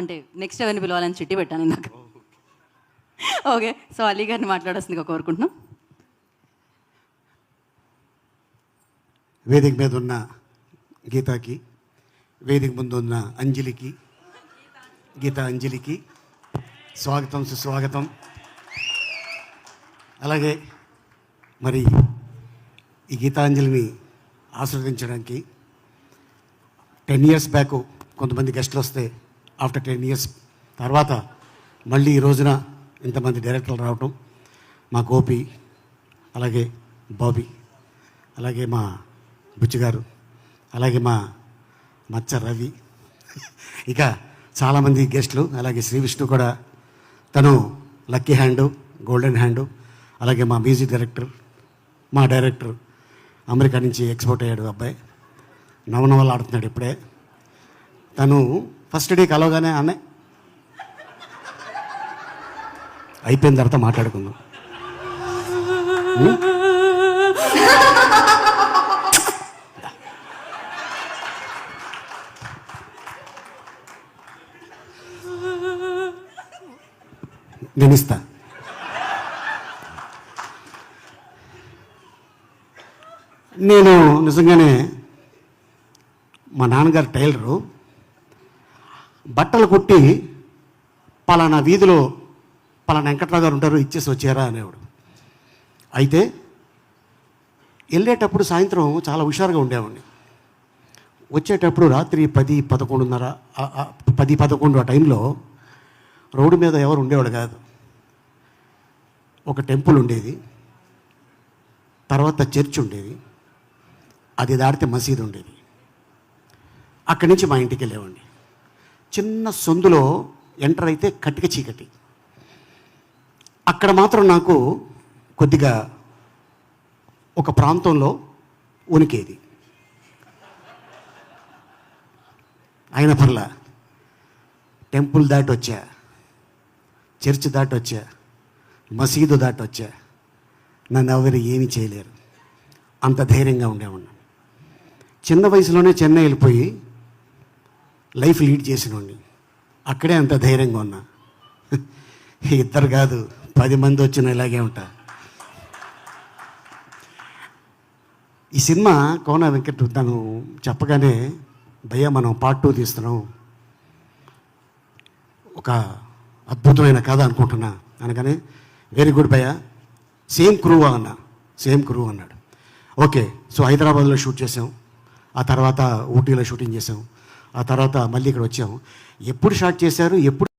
అంటే నెక్స్ట్ ఎవరిని పిలవాలని చిట్టి పెట్టాను ఇందాక. ఓకే సో అలీ గారిని మాట్లాడాల్సిందిగా కోరుకుంటున్నాం. వేదిక మీద ఉన్న గీతాకి వేదిక ముందు ఉన్న అంజలికి గీత అంజలికి స్వాగతం సుస్వాగతం. అలాగే మరి ఈ గీతాంజలిని ఆస్వాదించడానికి టెన్ ఇయర్స్ బ్యాక్ కొంతమంది గెస్టులు వస్తే ఆఫ్టర్ టెన్ ఇయర్స్ తర్వాత మళ్ళీ ఈ రోజున ఇంతమంది డైరెక్టర్లు రావటం మా గోపి అలాగే బాబీ అలాగే మా బుచ్చిగారు అలాగే మా మచ్చ రవి. ఇక చాలామంది గెస్టులు అలాగే శ్రీ విష్ణు కూడా. తను లక్కీ హ్యాండు గోల్డెన్ హ్యాండు అలాగే మా మ్యూజిక్ డైరెక్టర్ మా డైరెక్టర్ అమెరికా నుంచి ఎక్స్పోర్ట్ అయ్యాడు అబ్బాయి. నవనవలు ఆడుతున్నాడు ఇప్పుడే. తను ఫస్ట్ డే కలవగానే అన్నయ్య అయిపోయిన తర్వాత మాట్లాడుకుందాం. నేను ఇస్తా. నేను నిజంగానే మా నాన్నగారు టైలరు. బట్టలు కుట్టి పలానా వీధిలో పలానా వెంకట్రావు గారు ఉంటారు ఇచ్చేసి వచ్చారా అనేవాడు. అయితే వెళ్ళేటప్పుడు సాయంత్రం చాలా హుషారుగా ఉండేవాడిని. వచ్చేటప్పుడు రాత్రి పది పదకొండున్నర పది పదకొండు ఆ టైంలో రోడ్డు మీద ఎవరు ఉండేవాడు కాదు. ఒక టెంపుల్ ఉండేది. తర్వాత చర్చ్ ఉండేది. అది దాటితే మసీదు ఉండేది. అక్కడి నుంచి మా ఇంటికి వెళ్ళేవాడిని. చిన్న సందులో ఎంటర్ అయితే కట్టిక చీకటి. అక్కడ మాత్రం నాకు కొద్దిగా ఒక ప్రాంతంలో ఉనికేది. అయిన పర్లా టెంపుల్ దాటి వచ్చా చర్చ్ దాటి వచ్చా మసీదు దాటి వచ్చా నన్ను ఎవరు ఏమీ చేయలేరు. అంత ధైర్యంగా ఉండేవాడిని. చిన్న వయసులోనే చెన్నై వెళ్ళిపోయి లైఫ్ లీడ్ చేసినోడిని. అక్కడే అంత ధైర్యంగా ఉన్నా. ఇద్దరు కాదు పది మంది వచ్చిన ఇలాగే ఉంటా. ఈ సినిమా కోన వెంకట్ తను చెప్పగానే భయ్య మనం పార్ట్ టూ తీస్తున్నాం. ఒక అద్భుతమైన కథ అనుకుంటున్నా. అనగానే వెరీ గుడ్ భయ్య సేమ్ క్రూ అన్న. సేమ్ క్రూ అన్నాడు. ఓకే సో హైదరాబాద్లో షూట్ చేసాం ఆ తర్వాత ఊటీలో షూటింగ్ చేసాం ఆ తర్వాత మళ్ళీ ఇక్కడ వచ్చాం ఎప్పుడు షాట్ చేశారు? ఎప్పుడు